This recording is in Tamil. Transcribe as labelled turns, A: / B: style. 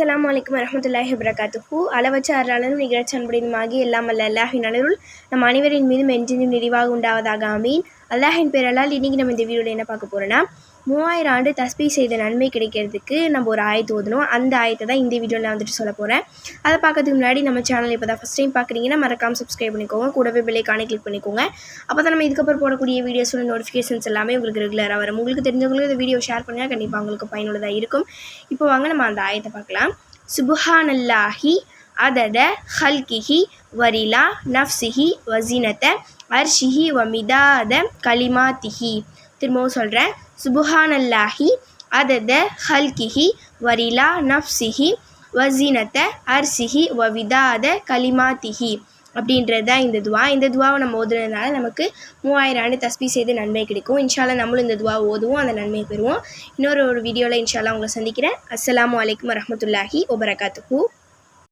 A: அஸ்லாம் வலைக்கம் வரமத்துல்லாஹி வபரகாத்துஹு. அளவற்ற அருளாளனும் நிகழ்ச்சி அன்புடையதுமாகி எல்லாம் அல்ல அல்லாஹின் அருள் நம் அனைவரின் மீதும் என்றென்றும் நிறைவாக உண்டாவதாக ஆமீன். அல்லாஹின் பேரலால் இன்றைக்கி நம்ம இந்த வீடியோவில் என்ன பார்க்க போகிறோன்னா மூவாயிரம் ஆண்டு தஸ்பி செய்த நன்மை கிடைக்கிறதுக்கு நம்ம ஒரு ஆயத்து ஓதணும். அந்த ஆயத்தை தான் இந்த வீடியோவில் நான் வந்துட்டு சொல்ல போகிறேன் அதை பார்க்கறதுக்கு முன்னாடி நம்ம சேனல் இப்போ தான் ஃபஸ்ட் டைம் பார்க்குறீங்கன்னா மறக்காமல் சப்ஸ்கிரைப் பண்ணிக்கோங்க. கூடவே பெல்லைக்கானே கிளிக் பண்ணிக்கோங்க. அப்போ தான் நம்ம இதுக்கப்புறம் போடக்கூடிய வீடியோஸோட நோட்டிஃபிகேஷன்ஸ் எல்லாமே உங்களுக்கு ரெகுலராக வரும். உங்களுக்கு தெரிஞ்சவங்களுக்கு இந்த வீடியோ ஷேர் பண்ணுங்கள் கண்டிப்பாக உங்களுக்கு பயனுள்ளதாக இருக்கும். இப்போ வாங்க நம்ம அந்த ஆயத்தை பார்க்கலாம். சுபஹானல்லாஹி அதத ஹல்கிஹி வரிலா நஃப்சிஹி வசினத அர்ஷிஹி வமிதாத கலிமாத்திஹி திரும்பவும் சொல்கிறேன் சுபுஹானல்லாஹி அதத ஹல்கிஹி வரிலா நஃப்சிஹி வசீனத அர்சிஹி வவிதாத கலிமாத்திஹி அப்படின்றது தான் இந்த துவா. இந்த துவாவை நம்ம ஓதுனதுனால நமக்கு மூவாயிரம் ஆண்டு தஸ்பி செய்து நன்மை கிடைக்கும். இன்ஷால்லா நம்மளும் இந்த துவா ஓதுவோம் அந்த நன்மையை பெறுவோம். இன்னொரு ஒரு வீடியோவில் இன்ஷால்லா உங்களை சந்திக்கிறேன். அஸ்ஸலாமு அலைக்கும் வரஹமத்துல்லாஹி வபரகாத்துஹூ.